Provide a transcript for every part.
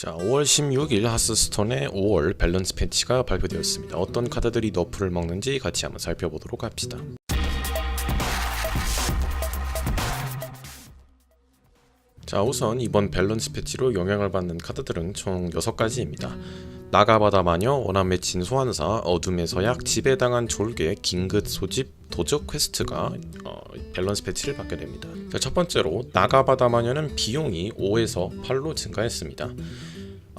자, 5월 16일 하스스톤의 5월 밸런스 패치가 발표되었습니다. 어떤 카드들이 너프를 먹는지 같이 한번 살펴보도록 합시다. 자, 우선 이번 밸런스 패치로 영향을 받는 카드들은 총 6가지입니다. 나가바다 마녀, 원한 맺힌 소환사, 어둠의 서약, 지배당한 졸개, 긴급 소집, 도적 퀘스트가 어, 밸런스 패치를 받게 됩니다. 자, 첫 번째로 나가바다 마녀는 비용이 5에서 8로 증가했습니다.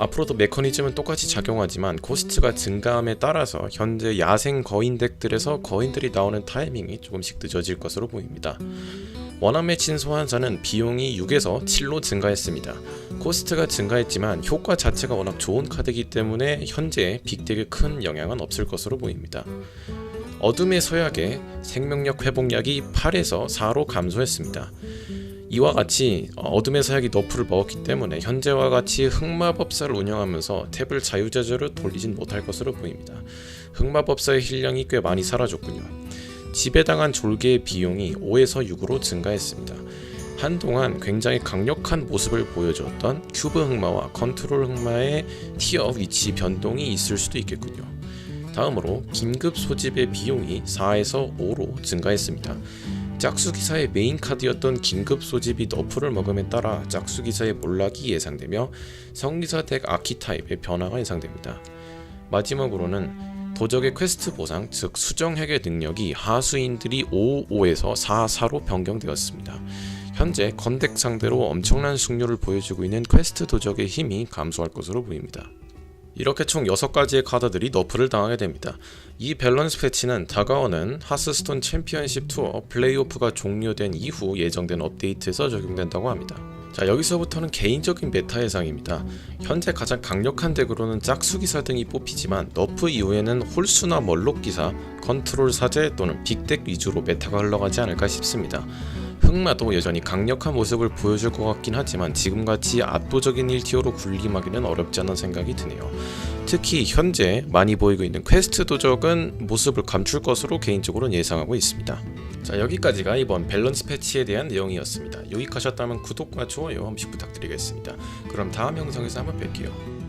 앞으로도 메커니즘은 똑같이 작용하지만 코스트가 증가함에 따라서 현재 야생 거인 덱들에서 거인들이 나오는 타이밍이 조금씩 늦어질 것으로 보입니다. 원한 맺힌 소환사는 비용이 6에서 7로 증가했습니다. 코스트가 증가했지만 효과 자체가 워낙 좋은 카드이기 때문에 현재 빅덱에 큰 영향은 없을 것으로 보입니다. 어둠의 서약에 생명력 회복약이 8에서 4로 감소했습니다. 이와 같이 어둠의 사약이 너프를 먹었기 때문에 현재와 같이 흑마법사를 운영하면서 탭을 자유자재로 돌리진 못할 것으로 보입니다. 흑마법사의 힐량이 꽤 많이 사라졌군요. 지배당한 졸개의 비용이 5에서 6으로 증가했습니다. 한동안 굉장히 강력한 모습을 보여줬던 큐브 흑마와 컨트롤 흑마의 티어 위치 변동이 있을 수도 있겠군요. 다음으로 긴급 소집의 비용이 4에서 5로 증가했습니다. 짝수 기사의 메인 카드였던 긴급 소집이 너프를 먹음에 따라 짝수 기사의 몰락이 예상되며 성기사 덱 아키타입의 변화가 예상됩니다. 마지막으로는 도적의 퀘스트 보상 즉 수정 해결 능력이 하수인들이 5, 5에서 4, 4로 변경되었습니다. 현재 건덱 상대로 엄청난 승률을 보여주고 있는 퀘스트 도적의 힘이 감소할 것으로 보입니다. 이렇게 총 6가지의 카드들이 너프를 당하게 됩니다. 이 밸런스 패치는 다가오는 하스스톤 챔피언십 투어 플레이오프가 종료된 이후 예정된 업데이트에서 적용된다고 합니다. 자 여기서부터는 개인적인 메타 예상입니다. 현재 가장 강력한 덱으로는 짝수기사 등이 뽑히지만 너프 이후에는 홀수나 멀록 기사, 컨트롤 사제 또는 빅덱 위주로 메타가 흘러가지 않을까 싶습니다. 흑마도 여전히 강력한 모습을 보여줄 것 같긴 하지만 지금같이 압도적인 1티어로 군림하기는 어렵지 않은 생각이 드네요. 특히 현재 많이 보이고 있는 퀘스트 도적은 모습을 감출 것으로 개인적으로는 예상하고 있습니다. 자 여기까지가 이번 밸런스 패치에 대한 내용이었습니다. 유익하셨다면 구독과 좋아요 한 번씩 부탁드리겠습니다. 그럼 다음 영상에서 한번 뵐게요.